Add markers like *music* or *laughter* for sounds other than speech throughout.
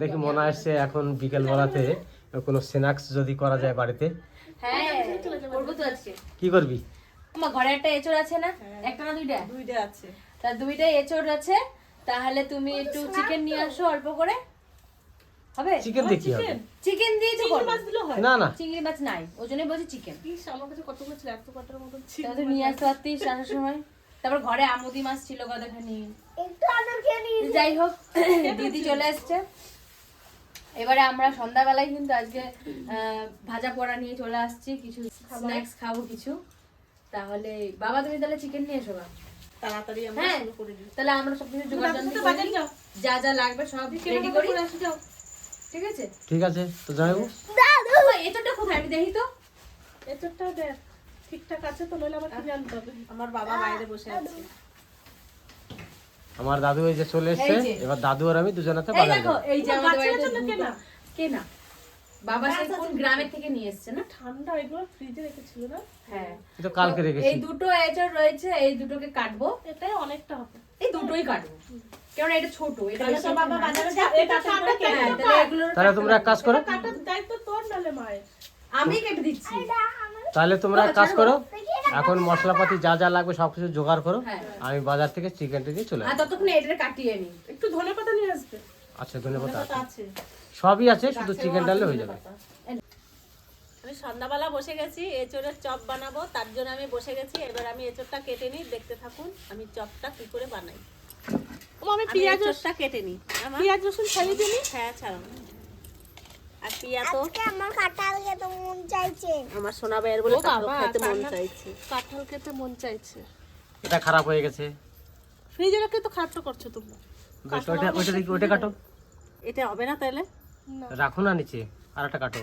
দেখি মনে আসছে এখন বিকেল বেলাতে কোনো স্ন্যাক্স যদি করা যায় বাড়িতে। হ্যাঁ করব তো আজকে। কি করবি? আমার ঘরে একটা এঁচড় আছে না? একটা না দুইটা? দুইটা আছে। তা দুইটা এঁচড় আছে তাহলে তুমি একটু চিকেন নিয়ে আসো অল্প করে। হবে? চিকেন দিয়ে কি হবে চিকেন দিয়ে তো করব। মাছ দিলেও হয়। না না। চিংড়ি মাছ নাই ওই জন্যই বলছি চিকেন ইস, আমার কাছে কতগুলো ছিল এত কটার মতন ছিল তাহলে নিয়ে আসতে পারতিস আসার সময়। তারপর ঘরে আমুদি মাছ ছিল কতখানি যাই হোক দিদি চলে এসছে এবারে আমরা সন্ধ্যাবেলায় কিন্তু আজকে ভাজা পোড়া নিয়ে চলে আসছি কিছু স্ন্যাক্স খাব কিছু। তাহলে বাবা তুমি তাহলে চিকেন নিয়ে এসো তাড়াতাড়ি আমরা হ্যাঁ শুরু করে দিই। তাহলে আমরা সব কিছু জোগাড় তুমি তো করে। বাজারে নিই। যাও। যা যা লাগবে সব রেডি করি। করে যাও। ঠিক আছে? ঠিক আছে তো যাই হোক। এতটা কোথায়? আমি দেখি তো। এতটা দেখ ঠিকঠাক আছে তো নইলে আমার আনতে হবে? আমার বাবা বাইরে বসে আছে। আমার দাদু এই যে চলে এসছে এবার দাদু আর আমি দুজনাতে এই বাজার দেখো এই যে আমাদের কেনা? কেনা। বাবা সেই কোন গ্রামের থেকে নিয়ে এসছে না? ঠান্ডা এগুলো ফ্রিজে রেখেছিল না? হ্যাঁ। তো কালকে রেখেছি এই দুটো এঁচড় রয়েছে এই দুটোকে কাটবো। এটাই অনেকটা হবে। এই দুটোই কাটবো। কেন এটা ছোট এটা তো বাবা একটা না। বাজারে যাবে এটা তাতে ঠান্ডা করে হ্যাঁ, কেটে তাহলে তোমরা এক কাজ করো। কাটার দায়িত্ব তোর নালে মায়ের। আমি কেটে দিচ্ছি। তাহলে তোমরা এক কাজ করো। এখন মশলাপাতি যা যা লাগবে সবকিছু জোগাড় করো হ্যাঁ। আমি বাজার থেকে চিকেনটা দিয়ে চলে আর আসব। ততক্ষণে এটা কাটিয়ে নি। একটু ধনে পাতা নিয়ে আসবে। আচ্ছা ধন্যবাদ পাতা আছে। সবই আছে শুধু চিকেন ডাললে হয়ে যাবে। আমি সন্ধ্যাবেলা বসে গেছি এঁচড়ের চপ বানাবো তার জন্য আমি বসে গেছি। এবার আমি এঁচড়টা কেটে নিই দেখতে থাকুন আমি চপটা কি করে বানাই। আমি পেঁয়াজ রসটা কেটে নিই। পেঁয়াজ রসুন ছাড়িয়ে দিই। হ্যাঁ ছাড়ানো আর পিয়া তো আমার কাঁঠাল খেতে মন চাইছে। আমার সোনা ভাইয়ের বলে কাঁঠাল খেতে মন চাইছে। কাঁঠাল খেতে মন চাইছে। এটা খারাপ হয়ে গেছে। ফ্রিজে রেখে তো খারাপটা করছ তোমরা। ওইটা ওইটা দেখি ওইটা কাটো। এটা হবে না তাহলে? রাখো না নিচে আর একটা কাটো।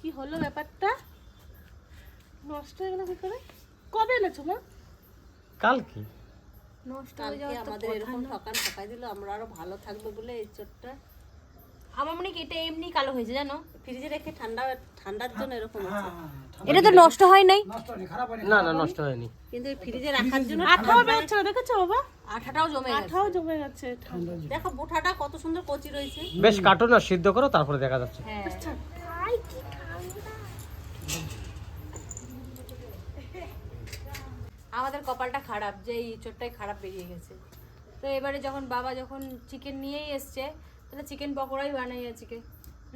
কি হলো ব্যাপারটা? নষ্ট হয়ে গেল কি করে কবে এনেছো মা? কাল কি কালকে আমাদের এরকম ঠকান ঠকাই দিল আমরা আরও ভালো থাকব বলে আমার মনে কি এটা এমনি কালো হয়েছে জানো? ফ্রিজে রেখে ঠান্ডা ঠান্ডার জন্য এরকম হচ্ছে এটা তো নষ্ট হয় নাই? না না নষ্ট হয়নি। কিন্তু ফ্রিজে রাখার জন্য আঠাও বেরোচ্ছে না দেখেছ বাবা? আঠাটাও জমে গেছে। আঠাও জমে গেছে দেখো বোঠাটা কত সুন্দর কচি রয়েছে। বেশ কাটো না সিদ্ধ করো তারপরে দেখা যাচ্ছে। হ্যাঁ। কি ঠান্ডা। আমাদের কপালটা খারাপ যে এই চোটটাই খারাপ বেরিয়ে গেছে। তো এবারে যখন বাবা যখন চিকেন নিয়েই এসছে তাহলে চিকেন পকোড়াই বানাই আজকে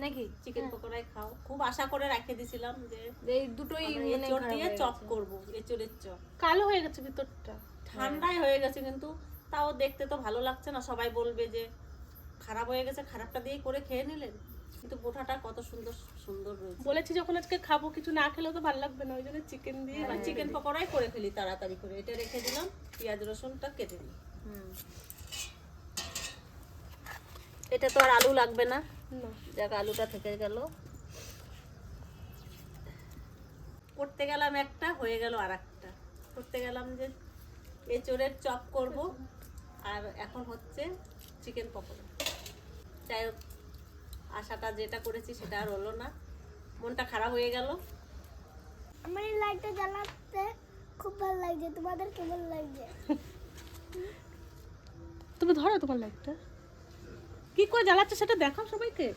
নাকি? চিকেন পকোড়াই খাও। খুব আশা করে রেখে দিছিলাম যে এই দুটোই মানে এঁচড় দিয়ে চপ। করব এঁচড়ের চপ। কালো হয়ে গেছে ভিতরটা। ঠান্ডায় হয়ে গেছে কিন্তু তাও দেখতে তো ভালো লাগছে না। সবাই বলবে যে খারাপ হয়ে গেছে খারাপটা দিয়ে করে খেয়ে নিলেন। কিন্তু বোঠাটা কত সুন্দর সুন্দর রয়েছে। বলেছি যখন আজকে খাব কিছু না খেলেও তো ভালো লাগবে না ওই জন্য চিকেন দিয়ে চিকেন পকোড়াই করে ফেলি তাড়াতাড়ি করে। এটা রেখে দিলাম পেঁয়াজ রসুনটা কেটে হুম। এটা তো আর আলু লাগবে না। না। যাক আলুটা থেকে গেল। করতে গেলাম একটা হয়ে গেল আর একটা করতে গেলাম যে এঁচড়ের চপ করব আর এখন হচ্ছে চিকেন পকোড়া। যাই হোক আশাটা যেটা করেছি সেটা আর হলো না। মনটা খারাপ হয়ে গেল। আমার এই লাইটটা জ্বালাতে খুব ভালো লাগছে। তোমাদের কেমন লাগছে? তুমি ধরো তোমার লাইটটা। কি করে জ্বালাচ্ছে সেটা দেখাও সবাইকে।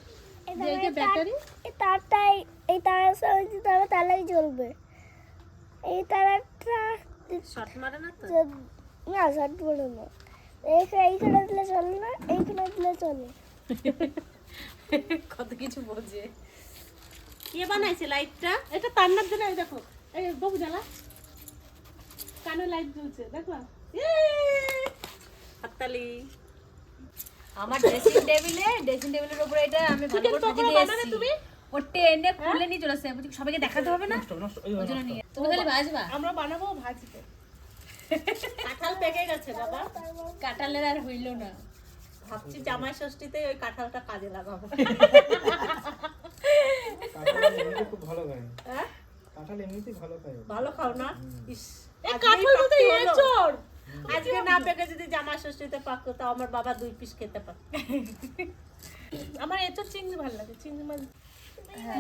এই যে এই দেখো, যে এই তার- ব্যাটারি এই তারটাই এই তারের সাথে তারা জ্বলবে। এই তারটা শর্ট মারে না তো? না শর্ট পড়ে না। এইখানে এইখানে দিলে চলে না এইখানে দিলে চলে। *laughs* কত কিছু বোঝে। কে বানাইছে লাইটটা? এটা তান্নার জন্য এই দেখো এই বাবু জ্বালা। কানে লাইট জ্বলছে দেখো। হাততালি। আমার ড্রেসিং টেবিলে ড্রেসিং টেবিলের উপরে এটা আমি ভালো করে সাজিয়ে দিয়ে এসেছি তুমি? ওটে এনে খুলে নিয়ে চলে আসছে। বলছি, সবাইকে দেখাতে হবে না? ওই জন্য নিয়ে। তুমি তাহলে ভাজবা? আমরা বানাবো ভাজবে কাঁঠাল পেকে গেছে বাবা। কাঁঠালের আর হইল না। ভাবছি জামাই ষষ্ঠীতে ওই কাঁঠালটা কাজে লাগাবো। খুব ভালো খায়। হ্যাঁ? কাঁঠাল এমনিতেই ভালো খায় ভালো খাও না? ইস কাঁঠাল বলতে পাকতে আজকে না পেকে যদি জামা ষষ্ঠীতে পাকতো তাও আমার বাবা দুই পিস খেতে পারত আমার এঁচড় চিংড়ি ভালো লাগে চিংড়ি মাছ।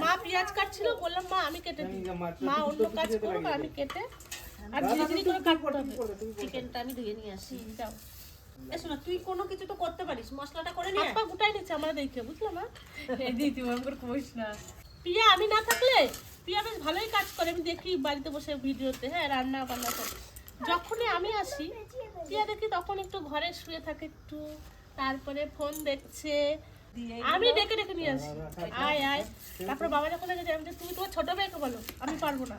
মা পেঁয়াজ কাটছিল বললাম মা আমি কেটে দিই। মা অন্য কাজ করুক আমি কেটে আর ধীরে ধীরে করে কাটতে হবে। চিকেনটা আমি ধুয়ে নিয়ে আসি। যাও। শোনো তুই কোনো কিছু তো করতে পারিস মশলাটা করে নিয়ে হাত পা গুটাই নিচ্ছে আমরা দেখে বুঝলো না এই দিদি তুমি আমাকে কইস না। পিয়া আমি না থাকলে? পিয়া বেশ ভালোই কাজ করে আমি দেখি বাড়িতে বসে ভিডিওতে হ্যাঁ রান্না বান্না করে। যখনই আমি আসি পিয়া দেখি তখন একটু ঘরে শুয়ে থাকে একটু তারপরে ফোন দেখছে। আমি ডেকে ডেকে নিয়ে আসি। আয় আয়। তারপরে বাবা যখন যায়, আমি তুমি তোমার ছোট মেয়েকে বলো আমি পারব না।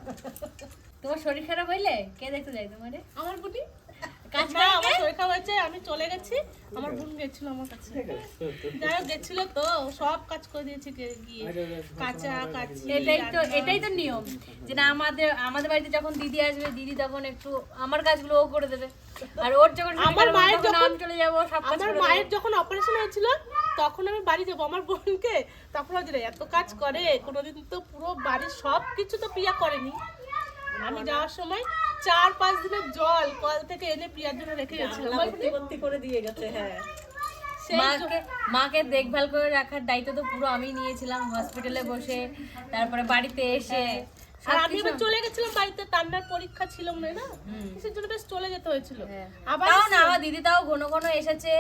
তোমার শরীর খারাপ হইলে কে দেখতে যায় তোমারে? আমার বুটি কাজ মা আমার শরীর খারাপ হয়েছে আমি চলে গেছি। আমার বোন গেছিল আমার কাছে। যাই হোক গেছিল তো সব কাজ করে দিয়েছে গিয়ে। কাঁচা কাচি এটাই তো এটাই তো নিয়ম যে না আমাদের আমাদের বাড়িতে যখন দিদি আসবে দিদি তখন একটু আমার কাজগুলো ও করে দেবে। আর ওর যখন আমার মায়ের যখন- চলে যাব সব আমার মায়ের যখন অপারেশন হয়েছিল তখন আমি বাড়ি যাব। আমার বোনকে তখন হচ্ছে এত কাজ করে কোনোদিন তো পুরো বাড়ির সব কিছু তো পিয়া করেনি। আমি যাওয়ার সময় চার পাঁচ দিনের জল কল থেকে এনে পিয়ার জন্য রেখে গেছিলাম। ভর্তি করে দিয়ে গেছে হ্যাঁ। মাকে মাকে দেখভাল করে রাখার দায়িত্ব তো পুরো আমি নিয়েছিলাম হসপিটালে বসে তারপরে বাড়িতে এসে আর আমি এবার চলে গেছিলাম বাড়িতে তান্নার পরীক্ষা ছিল মনে না? কিসের জন্য বেশ চলে যেতে হয়েছিল। আবার তাও না আমার দিদি তাও ঘন ঘন এসেছে।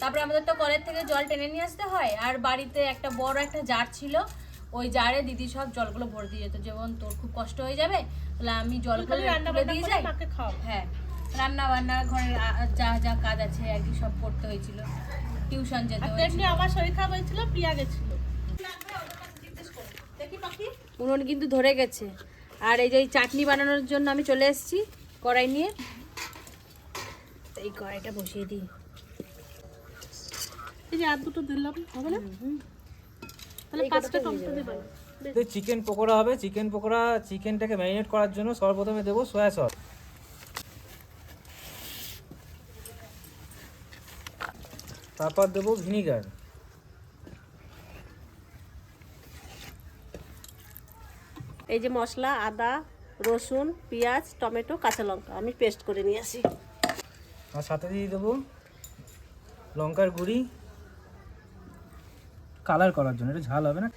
তারপরে আমাদের তো কলের থেকে জল টেনে নিয়ে আসতে হয়। আর বাড়িতে একটা বড় একটা জার ছিল ওই জারে দিদি সব জলগুলো ভরে দিয়ে যেত যেমন তোর খুব কষ্ট হয়ে যাবে তাহলে আমি জলগুলো খালি রান্না তুলে দিয়ে যাই। হ্যাঁ রান্না বান্না ঘরের যা যা কাজ আছে আর কি সব করতে হয়েছিল। টিউশন যেতে হয়েছিল। আমার শরীর খারাপ হয়েছিল পিয়া গেছিল। উনুন কিন্তু ধরে গেছে। আর এই যে এই চাটনি বানানোর জন্য আমি চলে এসেছি কড়াই নিয়ে। এই কড়াইটা বসিয়ে দিই। এই যে আর দুটো দিলাম হবে না? তাহলে পাঁচটা টমেটো দেবেন তো চিকেন পকোড়া হবে চিকেন পকোড়া চিকেনটাকে ম্যারিনেট করার জন্য সর্বপ্রথমে দেবো সয়া সস তারপর দেবো ভিনিগার এই যে মশলা আদা রসুন পেঁয়াজ টমেটো কাঁচা লঙ্কা আমি পেস্ট করে নিয়ে আসি। আর সাথে দিয়ে দেবো লঙ্কার গুঁড়ি। কালার করার জন্য এটা ঝাল হবে না।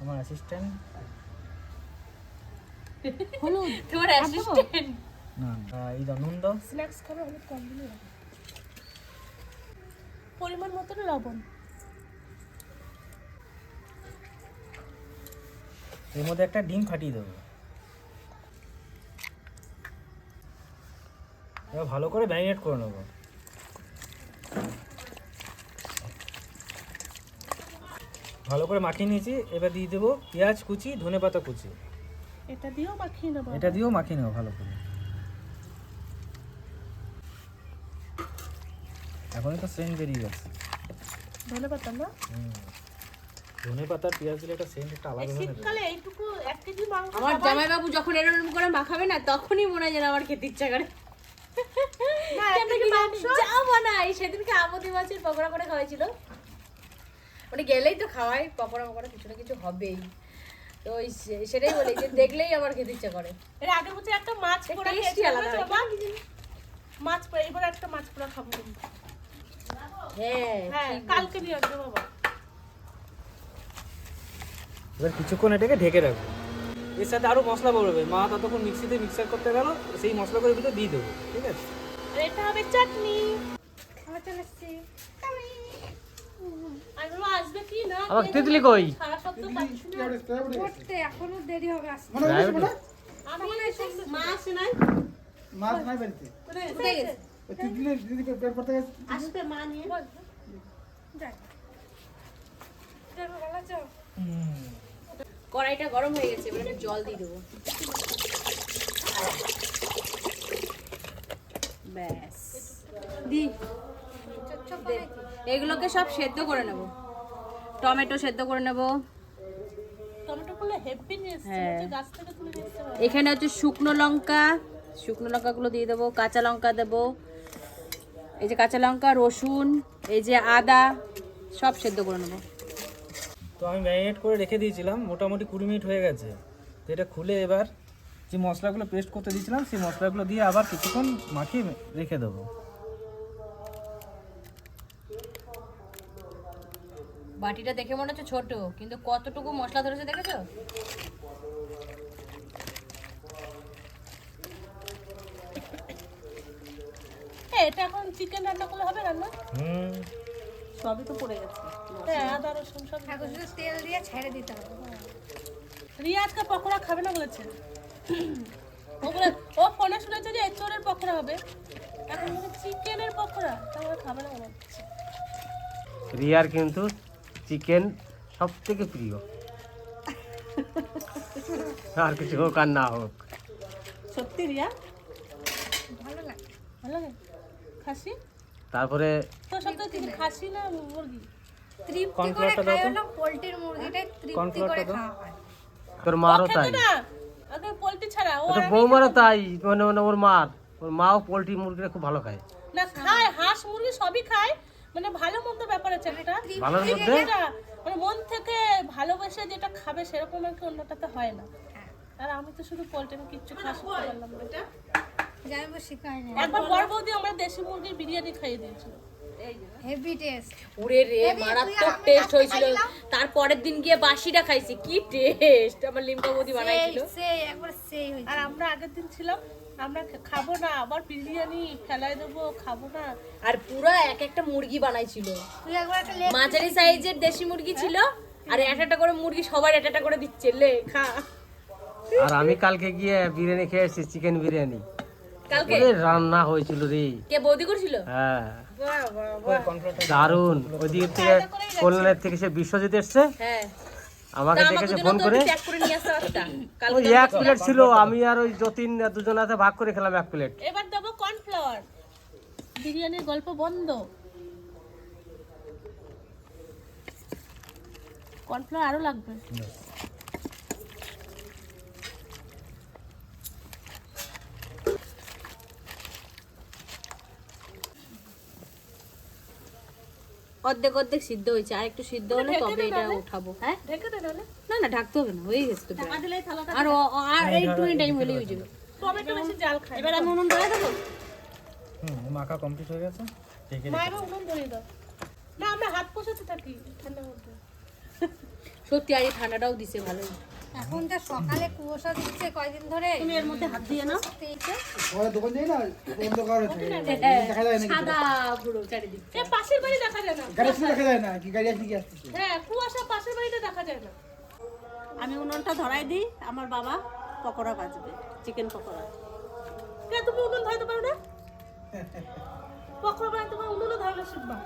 আমার অ্যাসিস্ট্যান্ট তোমার অ্যাসিস্ট্যান্ট না এই দাও নুন দাও। স্ন্যাক্স খাবে অনেক কম দিলে। পরিমাণ মতন লবণ। এর মধ্যে একটা ডিম ফাটিয়ে দেবো। এবার ভালো করে ম্যারিনেট করে নেব। ভালো করে মাখিয়ে নিয়েছি। এবার দিয়ে দেবো পেঁয়াজ কুচি ধনে পাতা কুচি। এটা দিয়েও মাখিয়ে নেব এটা দিয়েও মাখিয়ে নেব ভালো করে। এখনই তো সেন্ট বেরিয়ে গেছে। ধনে পাতা না? ধনে পাতা পেঁয়াজ দিলে একটা সেন্ট একটা আলাদা শীতকালে এইটুকু এক কেজি মাংস আমার জামাইবাবু যখন এরকম করে মাখাবে না তখনই মনে হয় যেন আমার খেতে ইচ্ছা করে। না মাংস যা বানাই সেদিনকে আমদি মাছের পকোড়া করে খাওয়াইছিল। মানে গেলেই তো খাওয়াই পকোড়া পকোড়া কিছু না কিছু হবেই। তো ওই সেটাই বলি যে দেখলেই আমার খেতে ইচ্ছা করে। এর আগে বলছে একটা মাছ পোড়া আলাদা। বাবা, মাছ পোড়া এবার একটা মাছ পোড়া খাব হ্যাঁ হ্যাঁ কালকে নিয়ে আসবে বাবা। এবার কিছুক্ষণ এটাকে ঢেকে রাখব। এর সাথে আরও মশলা পড়বে। মা ততক্ষণ মিক্সিতে মিক্সার করতে গেল সেই মশলাগুলোর ভিতরে দিয়ে দেবো ঠিক আছে? এটা হবে চাটনি। আমার চলে আবার তিতলি কই? সারা সপ্তাহ পাচ্ছি না আমি মা নাই মাছ নাই বাড়িতে। কোথায় গেছে। আসবে মা নিয়ে। কড়াইটা গরম হয়ে গেছে এবার আমি জল দিয়ে দেবো। ব্যাস। দে। এগুলোকে সব সেদ্ধ করে নেব। টমেটো সেদ্ধ করে নেব। হ্যাঁ। এখানে হচ্ছে শুকনো লঙ্কা শুকনো লঙ্কাগুলো দিয়ে দেবো কাঁচা লঙ্কা দেবো। এই যে কাঁচা লঙ্কা রসুন এই যে আদা সব সেদ্ধ করে নেব। তো আমি ম্যারিনেট করে রেখে দিয়েছিলাম মোটামুটি কুড়ি মিনিট হয়ে গেছে। তো এটা খুলে এবার যে মশলাগুলো পেস্ট করতে দিয়েছিলাম সেই মশলাগুলো দিয়ে আবার কিছুক্ষণ মাখিয়ে রেখে দেবো। বাটিটা দেখে মনে হচ্ছে ছোট কিন্তু কতটুকু মশলা ধরেছে দেখেছ? এটা এখন চিকেন রান্না করলে হবে রান্না? হুম। সবই তো পড়ে গেছে। হ্যাঁ আদা রসুন সব এখন শুধু তেল দিয়ে ছেড়ে দিতে হবে। রিয়া আজকে পকোড়া খাবে না বলেছে। ও বলে ও ফোনে শুনেছে যে এঁচোড়ের পকোড়া হবে। এখন চিকেনের পকোড়া তাহলে খাবে না মনে হচ্ছে রিয়ার কিন্তু চিকেন সব থেকে প্রিয়। আর কিছু হোক আর না হোক। সত্যি রিয়া? ভালো লাগে খাসি? তারপরে তো সব তো খাসি না মুরগি? তৃপ্তি করে খায় তো। পোলট্রির মুরগিটাই তৃপ্তি করে খাওয়া হয়। তোর মারও তাই। আগে পোলট্রি ছাড়া। ও তো বৌমারও তাই। মানে মানে ওর মার। ওর মাও পোলট্রি মুরগিটা খুব ভালো খায়। না খায়। হাঁস মুরগি সবই খায়। মানে ভালো মন্দ ব্যাপার আছে একটা। ভালোর মধ্যে? যেটা মানে মন থেকে ভালোবেসে যেটা খাবে সেরকম আর কি অন্যটাতে হয় না। আর আমি তো শুধু পোলট্রি আমি কিচ্ছু খাওয়া শিখতে পারলাম না। জানব শিখায় না। একবার বড় বৌদি আমরা দেশি মুরগির বিরিয়ানি খাইয়ে দিয়েছিল হেভি টেস্ট ওরে রে মারাত্মক টেস্ট হয়েছিল। তারপরের দিন গিয়ে বাসিটা খাইছি কি টেস্ট আমার লিম্কা বৌদি বানাইছিল। সেই একবার সেই আর আমরা আগের দিন ছিলাম আমরা খাব না আবার বিরিয়ানি ফেলাই দেবো খাব না। আর পুরো এক একটা মুরগি বানাইছিল। তুই একবার মাঝারি সাইজের দেশি মুরগি ছিল আর এক একটা করে মুরগি সবার এক একটা করে দিচ্ছে লে খা। আর আমি কালকে গিয়ে বিরিয়ানি খেয়ে এসেছি চিকেন বিরিয়ানি। কালকে? রান্না হয়েছিল রে। কে বৌদি করছিল? হ্যাঁ। দারুণ। ওইদিকে থেকে কল্যাণের থেকে সে বিশ্বজিৎ এসছে। হ্যাঁ। আমাকে দেখেছে ফোন করে। ওই এক প্লেট ছিল আমি আর ওই যতীন দুজন হাতে ভাগ করে খেলাম এক প্লেট। এবার দেবো কর্নফ্লাওয়ার। বিরিয়ানির গল্প বন্ধ। কর্নফ্লাওয়ার আরও লাগবে। অর্ধেক অর্ধেক সিদ্ধ হয়েছে আর একটু সিদ্ধ হলে তবে এটা উঠাবো। হ্যাঁ? না না ঢাকতে হবে না হয়ে গেছে তো। আর আর একটু টাইম হলেই হয়ে যাবে। টমেটো বেশি জাল খাই এবার আমি উনুন ধরে দেবো? হুম মাখা কমপ্লিট হয়ে গেছে। উনুন ধরে দাও। না আমরা হাত পোষাতে থাকি ঠান্ডা মধ্যে। সত্যি আর এই ঠান্ডাটাও দিছে ভালোই। এখন যা সকালে কুয়াশা দিচ্ছে কয়দিন ধরে? তুমি এর মধ্যে হাত দিয়ে নাও। সাদা পুরো চারিদিক এ পাশের বাড়ি দেখা যায় না? হ্যাঁ কুয়াশা পাশের বাড়িতে দেখা যায় না। আমি উনুনটা ধরাই দিই আমার বাবা পকোড়া ভাজবে চিকেন পকোড়া। কে তুমি উনুন ধরাতে পারো না? পকোড়া বানাতে তোমার উনুনও ধরানো শিখবা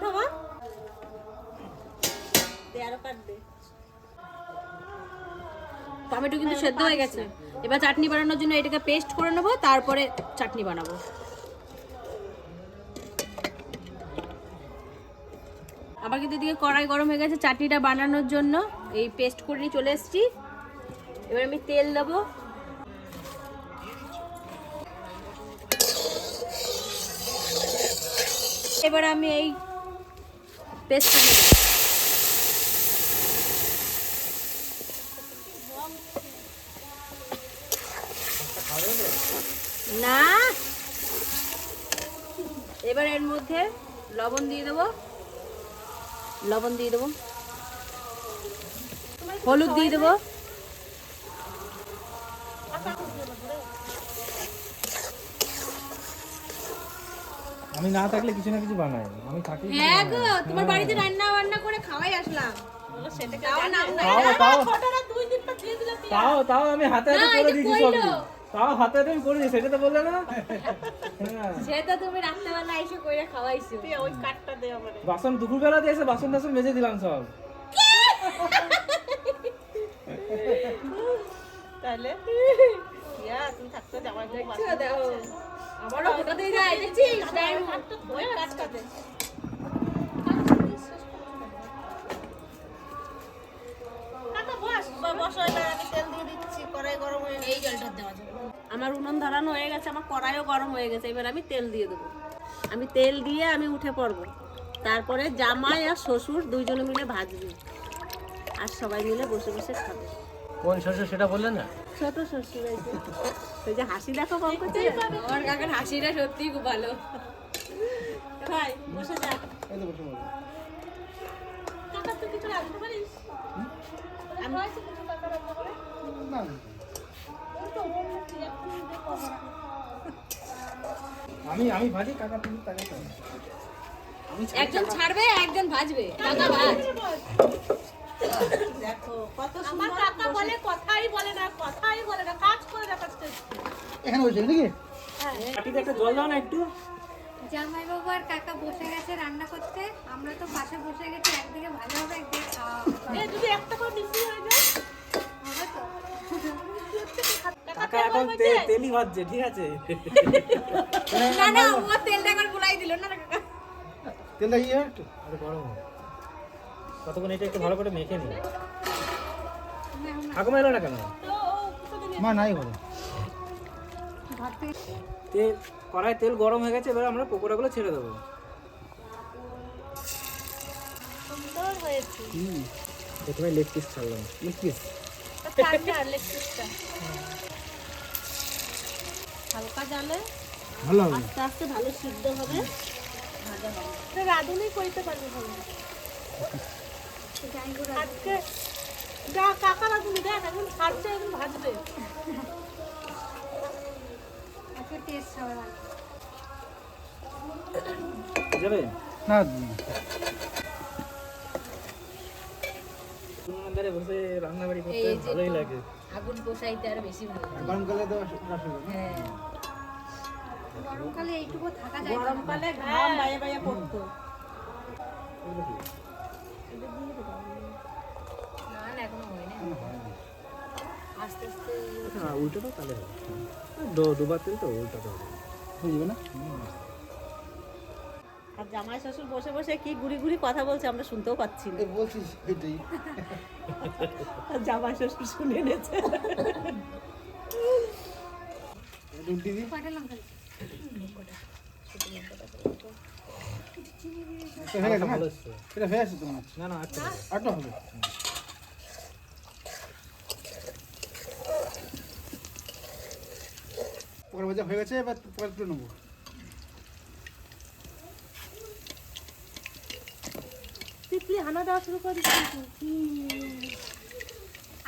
না মা দে আরও কাট দে টমেটো কিন্তু সেদ্ধ হয়ে গেছে। এবার চাটনি বানানোর জন্য এটাকে পেস্ট করে নেব তারপরে চাটনি বানাবো। আবার কিন্তু এদিকে কড়াই গরম হয়ে গেছে চাটনিটা বানানোর জন্য এই পেস্ট করে নিয়ে চলে এসেছি। এবার আমি তেল দেবো এবার আমি এই পেস্ট না এবার এর মধ্যে লবণ দিয়ে দেবো লবণ দিয়ে দেবো হলুদ দিয়ে দেবো আমি না থাকলে কিছু না কিছু বানাই আমি থাকি হ্যাঁ গো তোমার বাড়িতে রান্না বান্না করে খাওয়াই আসলাম তাও তাও ফটোটা দুই দিন পর দিয়ে দিলে তাও তাও আমি হাতে হাতে করে দিয়েছি সবই তাও হাতে আমি করে সেটা তো বললে না। হ্যাঁ। সেটা তুমি রান্নাবান্না এসে করে খাওয়াইছো। ওই কাঠটা দে আমার। বাসন দুপুরবেলা দিয়ে এসে বাসন টাসন মেজে দিলাম সব। তাহলে? ইয়া তুমি থাকতে জামাই দেখছ দেখো। আমারও ফটো দিয়ে যায় দেখছিস? টাইম দে। কড়াইও গরম হয়ে গেছে এবার আমি তেল দিয়ে দেবো। আমি তেল দিয়ে আমি উঠে পড়ব। তারপরে জামাই আর শ্বশুর দুইজনে মিলে ভাজবে। আর সবাই মিলে বসে বসে খাবে। কোন শ্বশুর সেটা বললে না? ছোট শ্বশুর এই যে। হাসি দেখো পঙ্কজ আমার কাকার হাসিটা সত্যি খুব ভালো। ভাই বসে যা। কাকা তুই কিছু রাখতে পারিস আমি হয়েছে কিছু টাকা রাখতে পারে না। আমি আমি ভাজি কাকা তুমি দাও। একজন ছাড়বে একজন ভাজবে। কাকা ভাজ। দেখো কত সুন্দর কাকা বলে কথাই বলে না কথাই বলে না কাজ করে দেখাচ্ছে। এখানে বসে নাকি? কাটিতে একটা জল দাও না একটু। জামাইবাবু আর কাকা বসে গেছে রান্না করতে। আমরা তো পাশে বসে গেছি একদিকে ভালো হবে একদিকে খাওয়া যদি একটা করে মিষ্টি হয়ে যায়। হবে তো। কাকা এখন তেলই ভাজছে ঠিক আছে? না না ও তেলটা গুলাই দিল না কাকা। তেলটা ইয়ে একটু? আরে গরম কতক্ষণ এটা একটু ভালো করে মেখে নি ঠাকুমা এলো না কেন? মা নাই তেল কড়াই তেল গরম হয়ে গেছে এবার আমরা পকোড়াগুলো ছেড়ে দেবো। সুন্দর হয়েছে। প্রথমে লেগ পিস ছাড়লাম। Leg piece? ঠান্ডা লেগসটা হালকা জালে। ভালো হবে। আস্তে আস্তে ভালো সিদ্ধ হবে। ভাজা হবে। এটা রাঁধুনি করতে পারবে ভালো। আজকে যা কাকা রাঁধুনি দেখ এখন খাচ্ছে এখন ভাজবে। আজকে টেস্ট হবে যাবে? না। ধারে বসে রান্না বাড়ি করতে ভালোই লাগে। আগুন পোষাইতে আর বেশি ভালো গরমকালে তো হ্যাঁ। গরমকালে এইটুকু থাকা যায় না। গরমকালে ঘাম বাইয়ে বাইয়ে পড়তো। না না এখনও হয়নি আস্তে আস্তে হ্যাঁ উল্টোটা তাহলে হবে। দো- দুবার তেল তো উল্টোটা হবে। হয়ে যাবে না? আর জামাই শ্বশুর বসে বসে কি গুড়ি গুড়ি কথা বলছে আমরা শুনতেও পাচ্ছি না। বলছিস এটাই। আর জামাই শ্বশুর শুনে নিয়েছে রুটি দি কয়টা লঙ্কা দিচ্ছি? গেছে ভালো এটা আছে তোমার? না না আটটা হবে পকড়া ভাজা হয়ে গেছে এবার পকড়া তুলে নেব। তিতলি হানা দেওয়া শুরু করে দিচ্ছি।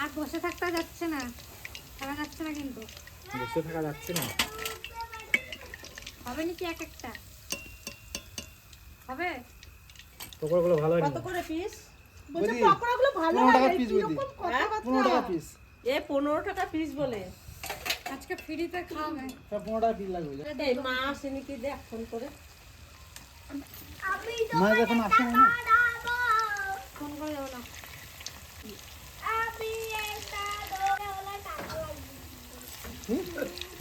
আর বসে থাকতে যাচ্ছে না থাকা যাচ্ছে না কিন্তু। বসে থাকা যাচ্ছে না? হবে নাকি এক একটা? হবে? পকোড়াগুলো ভালো কত করে পিস বলছে পকোড়াগুলো ভালো পনেরো টাকা পিস বলছি হ্যাঁ টাকা পিস এ পনেরো টাকা পিস বলে। আজকে ফ্রিতে খাওয়াবে। সব পনেরো টাকা পিস লাগবে। এই মা আসেনি কি দেখ ফোন করে। মা যখন আসে না ফোন করে দেবো না আমি একটা দৌড়ে ওলা টাকা লাগবে কি বলে টাকা লাগবে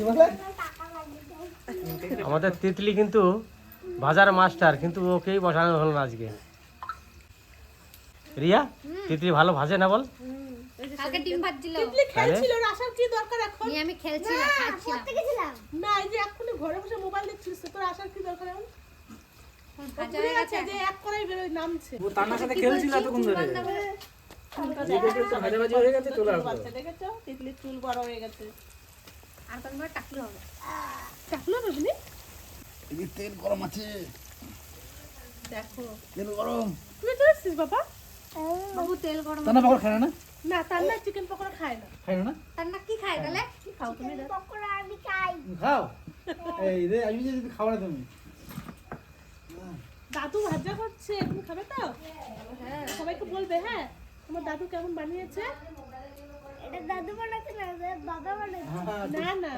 আমাদের তিতলি কিন্তু বাজার মাস্টার কিন্তু ওকেই বসানো হলো না আজকে। রিয়া তিতলি ভালো ভাজে না বল? কালকে ডিম ভাজছিল। খেলছিল আসার কি দরকার এখন? আমি খেলছিলাম খাচ্ছিলাম। না এই যে এক্ষুনি ঘরে বসে মোবাইল দেখছিস তোর আসার কি দরকার এখন? ফোন ভাজা ভুলে গেছে গেছে। যে এক করাই বেরোয় নামছে। ও তার সাথে খেলছিল এতক্ষণ ধরে। ভাজাভাজি গেছে চলে আসলো বাচ্চা দেখেছ? তিতলির চুল বড় হয়ে গেছে। আর কোন টাকলে হবে। টাকলো বুঝলি এদিকে তেল গরম আছে। দেখো। তেল গরম। তুই তো এসছিস বাবা। বাবু তেল গরম তা না পকোড়া খায় না? না তার না চিকেন পকোড়া খায় না। খায় না তার না কি খায় তাহলে? খাও তুমি? না পকোড়া আমি খাই। খাও। এই রে আমি যদি খাও না তুমি। দাদু ভাজা করছে তুমি খাবে তো? হ্যাঁ। সবাইকে বলবে হ্যাঁ? তোমার দাদু কেমন বানিয়েছে? দাদু বানাচ্ছে না বাবা বানাচ্ছে না না।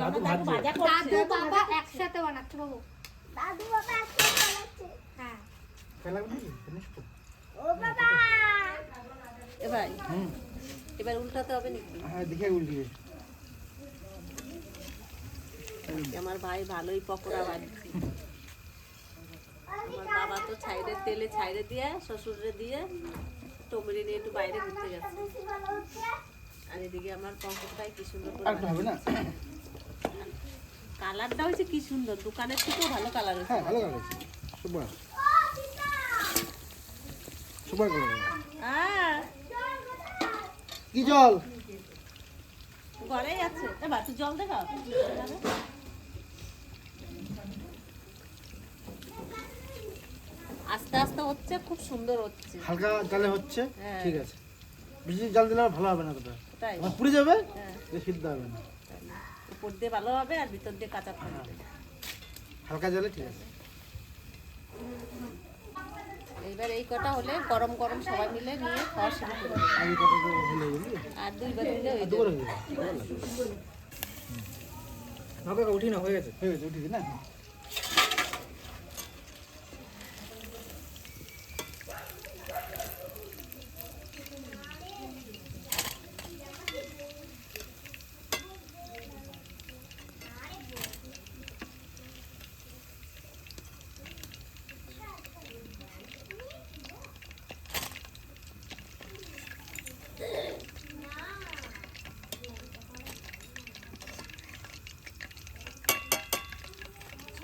দাদু ভাজছে দাদু বাবা একসাথে বানাচ্ছে বাবু। দাদু বাবা একটা বানাচ্ছে। হ্যাঁ। খেলা নাকি? জিনিস তো। ও বাবা। এ হুম। এবার উল্টাতে হবে নাকি? হ্যাঁ দেখে উল্টিয়ে আমার ভাই ভালোই পকোড়া বানিয়েছে আমার বাবা তো ছাইরে তেলে ছাইরে দিয়ে শ্বশুরে দিয়ে টমেরি নিয়ে একটু বাইরে ঘুরতে গেছে আর এদিকে আমার পকোড়াটাই কি সুন্দর করে না? কালারটা হয়েছে কি সুন্দর দোকানের থেকেও ভালো কালার হয়েছে। হ্যাঁ ভালো কালার আছে সুপার। সুপার কালার হ্যাঁ কি জল? ঘরেই আছে। এবার তুই জল দেখা আস্তে আস্তে হচ্ছে খুব সুন্দর হচ্ছে। হালকা জালে হচ্ছে? হ্যাঁ। ঠিক আছে। বেশি জাল দিলে ভালো হবে না তোটা তাই আমার পুড়ে যাবে হ্যাঁ। বেশি সিদ্ধ হবে না। উপর দিয়ে ভালো হবে আর ভিতর দিয়ে কাঁচা থাকবে হালকা জালে ঠিক আছে। এইবার এই কটা হলে গরম গরম সবাই মিলে নিয়ে খাওয়া শুরু করবে আর দুইবার দিলে হয়ে যাবে। হয়ে। না উঠি না হয়ে গেছে। হয়ে গেছে উঠিস না?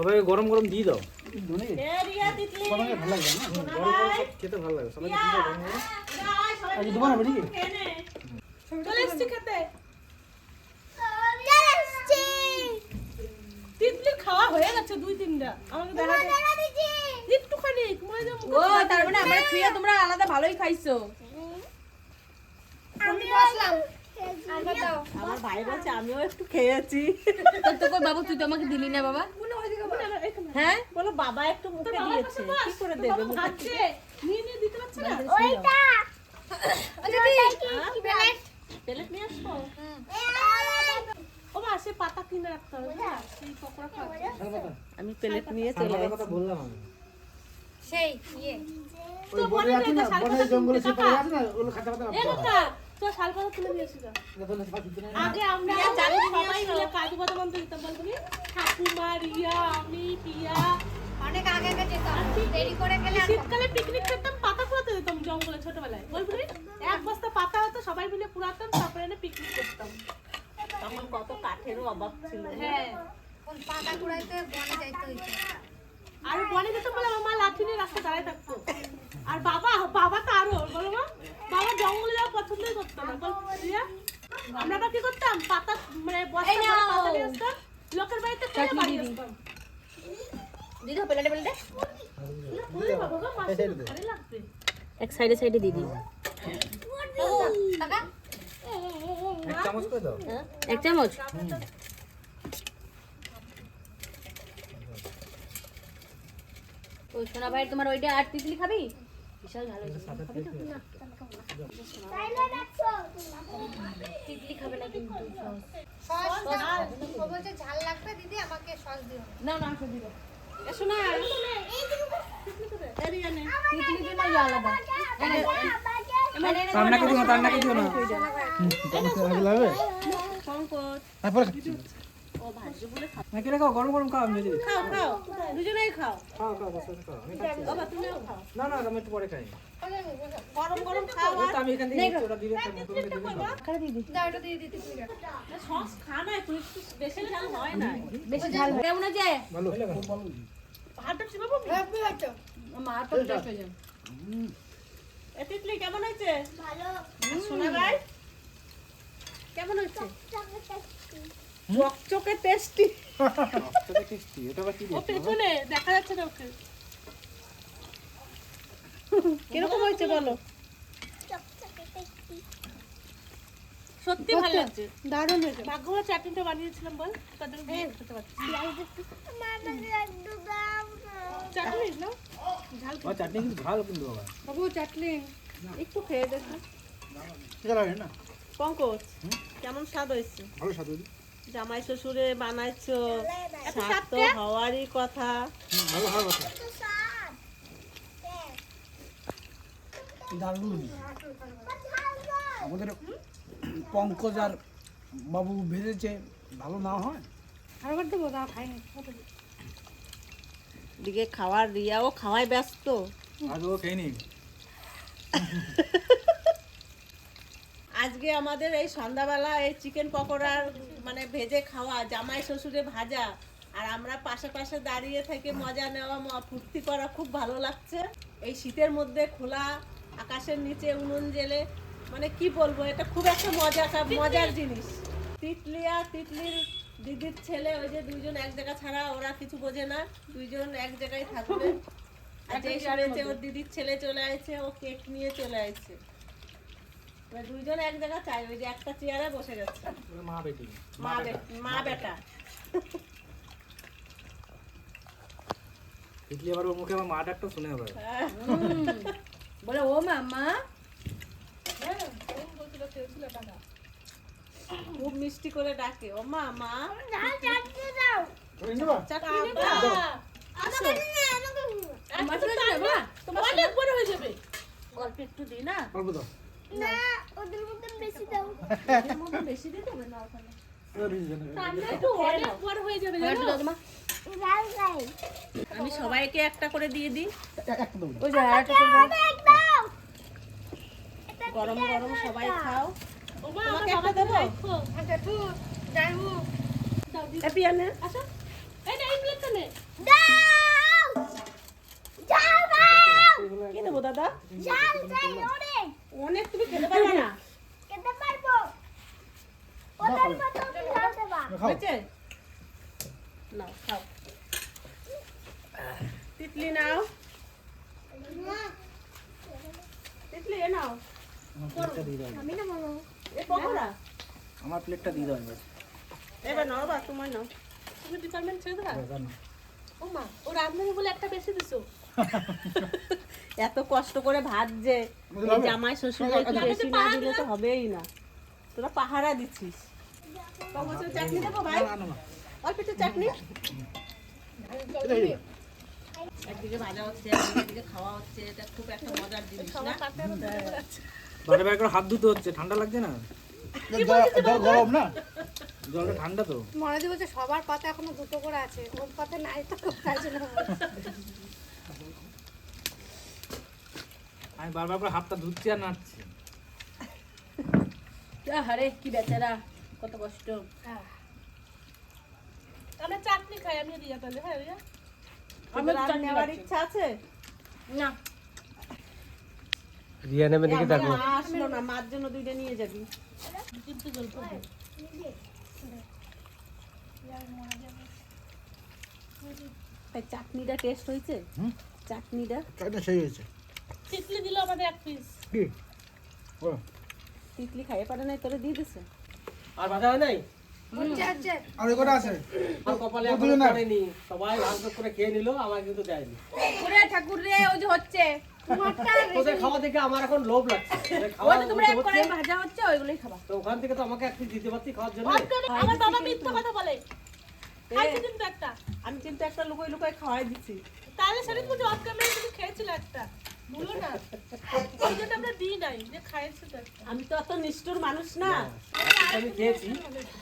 সবাইকে গরম গরম দিয়ে দাও। খেতে ভালো লাগে দুবার হবে নাকি? চলে এসছি খেতে। তিতলি খাওয়া হয়ে গেছে দুই তিনটা। আমাকে দেখা একটুখানি যে মুখে ও তার মানে আমরা ছুঁয়ে তোমরা আলাদা ভালোই খাইছো। আমি বসলাম। আমার ভাই বলছে আমিও একটু খেয়েছি। তো তোকে বাবু তুই তো আমাকে দিলি না বাবা। হ্যাঁ? বলো বাবা একটু মুখে দিয়েছে। কি করে দেবে মুখে? নিয়ে নিয়ে দিতে পারছি না? ওইটা প্লেট নিয়ে আসব? ও মা সে পাতা কিনে রাখতে হবে সেই পকোড়া খাওয়া আমি প্লেট নিয়ে চলে কথা বললাম আমি। সেই ইয়ে। ওই বনে আছে না? বনে জঙ্গলে সে আছে না? ওগুলো খাতে তো শাল পাতা তুলে নিয়ে আগে আমরা সবাই মিলে কাজু বাদাম আনতে দিতাম বলবি ঠাকুমা রিয়া আমি পিয়া। অনেক আগে আগে যেতাম। দেরি করে গেলে শীতকালে পিকনিক করতাম পাতা কুড়াতে যেতাম জঙ্গলে ছোটবেলায়। বলবি এক বস্তা পাতা হতো সবাই মিলে কুড়াতাম তারপরে এনে পিকনিক করতাম। তখন কত কাঠেরও অভাব ছিল। হ্যাঁ পাতা কুড়াইতে বনে যাইতে হইতো। আর বনে যেতাম বলে আমার মা লাঠি নিয়ে রাস্তা দাঁড়ায় থাকতো। আর বাবা বাবা তো আরও বলো মা। বাবা জঙ্গলে যাওয়া পছন্দই করতো না। বল আমরা আবার কি করতাম? পাতা মানে বস্তা পাতা নিয়ে আসতাম। লোকের বাড়িতে খেয়ে বাড়ি আসতাম। দিদি পেলাটে পেলাটে। এক সাইডে সাইডে দিদি এক চামচ করে দাও। এক চামচ। ওই সোনা ভাই তোমার ওইটা আর তিতলি খাবি? বিশাল ভালো। তিতলি। খাবে না কিন্তু ঝাল লাগবে দিদি আমাকে সস দিও না না। আসো দিদি এসো না তিতলির জন্য আলাদা না না। তারপরে নাকি খাও গরম গরম খাও আমি খাও খাও। দুজনেই খাও। খাও খাও বসে খাও। আমি বাবা তুমিও খাও। না না আমি একটু পরে খাই। গরম গরম খাও আমি এখান থেকে। দাও এটা দিয়ে দিতে তুমি সস খা না তুই বেশি ঝাল হয় না। বেশি ঝাল কেমন আছে? ভালো। মা তো টেস্ট হয়ে যাবে কেমন হয়েছে? ভালো। শোনা ভাই? কেমন হয়েছে? চকচকে টেস্টি সেটা টেস্টি এটা আবার কি ও পেছনে দেখা যাচ্ছে না ওকে। কীরকম হয়েছে বলো? সত্যি ভালো লাগছে। দারুণ হয়েছে। ভাগ্যবা চাটনিটা বানিয়েছিলাম বল তাদের দিয়ে খেতে পারছি। চাটনি না? ও চাটনি কিন্তু ভালো কিন্তু বাবা। বাবু চাটনি একটু খেয়ে দেখো। না? পঙ্কজ কেমন স্বাদ হয়েছে? ভালো স্বাদ হয়েছে। জামাই শ্বশুরে বানাইছো স্বাদ তো হওয়ারই কথা। ভালো ভালো কথা দারুণ আমাদের পঙ্কজ আর বাবু ভেজেছে ভালো না হয়? দিকে খাওয়ার রিয়াও খাওয়ায় ব্যস্ত। ও খেয়ে আজকে আমাদের এই সন্ধ্যাবেলা এই চিকেন পকোড়ার মানে ভেজে খাওয়া জামাই শ্বশুরে ভাজা আর আমরা পাশে পাশে দাঁড়িয়ে থেকে মজা নেওয়া ফুর্তি করা খুব ভালো লাগছে। এই শীতের মধ্যে খোলা আকাশের নিচে উনুন জেলে মানে কি বলব এটা খুব একটা মজা মজার জিনিস। তিতলিয়া তিতলির দিদির ছেলে ওই যে দুইজন এক জায়গা ছাড়া ওরা কিছু বোঝে না দুইজন এক জায়গায় থাকবে। আর যে ওর দিদির ছেলে চলে আসছে ও কেক নিয়ে চলে আসছে দুইজন এক জায়গা চাই ওই যে একটা চেয়ারে বসে গেছে মা বেটি। মা মা বেটা। তিতলি আবার ওর মুখে আমার মা ডাকটা শুনে আবার বলে ও মামা খুব মিষ্টি করে ডাকে ও মা মা করে নেবা? চাকরি নেবা? আমার সাথে যাবে না? অনেক বড় হয়ে যাবে। অল্প একটু দিই না? অল্প দাও। না। মতন বেশি দাও। *laughs* বেশি না ওখানে। হয়ে আমি সবাইকে একটা করে দিয়ে দিই। গরম গরম সবাই খাও। তোমাকে একটা দেবো? আসো। এই প্লেটটা নে দাও। দাও কি দেবো দাদা? যাই অনেক অনেক তুমি খেতে পারবে না। খেতে পারব। ওদের মতন খাও। দেবা। খাও। নাও খাও। তিতলি নাও। তিতলি এ নাও। আমার প্লেটটা দিয়ে দাও। আমি না মামা এ পকোড়া। আমার প্লেটটা দিয়ে দাও এবার। এবার নাও বা তোমার নাও। তুমি ডিপার্টমেন্ট ছেড়ে দেবা? দাদা ও মা ও রাঁধুনি বলে একটা বেশি দিছো। এত কষ্ট করে যে হবে? জামাই শ্বশুর একটু বেশি না দিলে তো হবেই না। তোরা পাহারা দিচ্ছিস। টমেটোর চাটনি দেবো ভাই। অল্প একটু চাটনি। একদিকে ভাজা হচ্ছে একদিকে খাওয়া হচ্ছে এটা খুব একটা মজার জিনিস না? বারে বারে করে হাত ধুতে হচ্ছে ঠান্ডা লাগছে না? জল- জল গরম না? জলটা ঠান্ডা তো। মনে বলছে সবার পাতা এখনও দুটো করে আছে ওর পাতা নাই তো তাই জন্য বলছি। আমি বারবার করে হাতটা ধুচ্ছি আর নাড়ছি। আরে কি বেচারা কত কষ্ট। আমরা চাটনি খাই আমি রিয়া তাহলে হ্যাঁ রিয়া আমার আর নেওয়ার ইচ্ছা আছে? না। রিয়া দেখি আসলো না মার জন্য দুইটা নিয়ে যাবি। কিন্তু তাই চাটনিটা টেস্ট হয়েছে? চাটনিটা? এটা সেই হয়েছে। চিতলি দিল আমাদের এক পিস কি? ও, তিতলি খাইয়ে পারে নাই তোরে দিয়ে দিছে। আর বাধা হয় নাই? হচ্ছে হচ্ছে আর ওই কটা আছে? আমার কপালে এখনও দুজনে? সবাই ভাগ ভাগ করে খেয়ে নিল আমার কিন্তু দেয়নি। ওরে ঠাকুর রে ওই যে হচ্ছে। তোদের খাওয়া দেখে আমার এখন লোভ লাগছে। খাওয়া তোমরা এক হচ্ছে, ভাজা হচ্ছে ওইগুলোই খাবা। তো ওখান থেকে তো আমাকে দিতে পারতি খাওয়ার জন্য? আমার বাবা মিথ্যা কথা বলে। কিন্তু একটা। আমি কিন্তু একটা লুকোই লুকোই খাওয়াই দিচ্ছি তাহলে সেদিন বলছে অফ ক্যামেরা তুমি খেয়েছিল একটা। ভুলো না ওই জন্য আমরা দিই নাই যে খাইছে তো একটা আমি তো অত নিষ্ঠুর মানুষ না। আমি খেয়েছি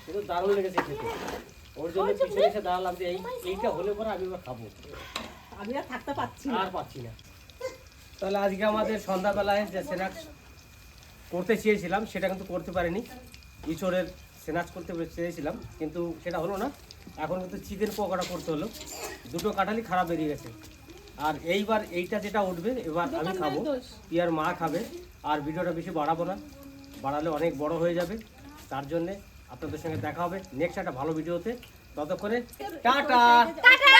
কিন্তু দারুণ লেগেছে খেতে। ওর জন্য পিছনে এসে দাঁড়ালাম যে এইটা হলে পরে আমি এবার খাব। আমি আর থাকতে পারছি না। আর পাচ্ছি না। তাহলে আজকে আমাদের সন্ধ্যাবেলায় যে স্ন্যাক্স করতে চেয়েছিলাম সেটা কিন্তু করতে পারিনি। ইঁচড়ের স্ন্যাক্স করতে চেয়েছিলাম কিন্তু সেটা হলো না। এখন কিন্তু চিকেন পকোড়া করতে হলো। দুটো কাটালি খারাপ বেরিয়ে গেছে। আর এইবার এইটা যেটা উঠবে এবার আমি খাব। পিয়ার মা খাবে আর ভিডিওটা বেশি বাড়াবো না। বাড়ালে অনেক বড় হয়ে যাবে। তার জন্যে আপনাদের সঙ্গে দেখা হবে নেক্সট একটা ভালো ভিডিওতে। ততক্ষণে টাটা! টাটা!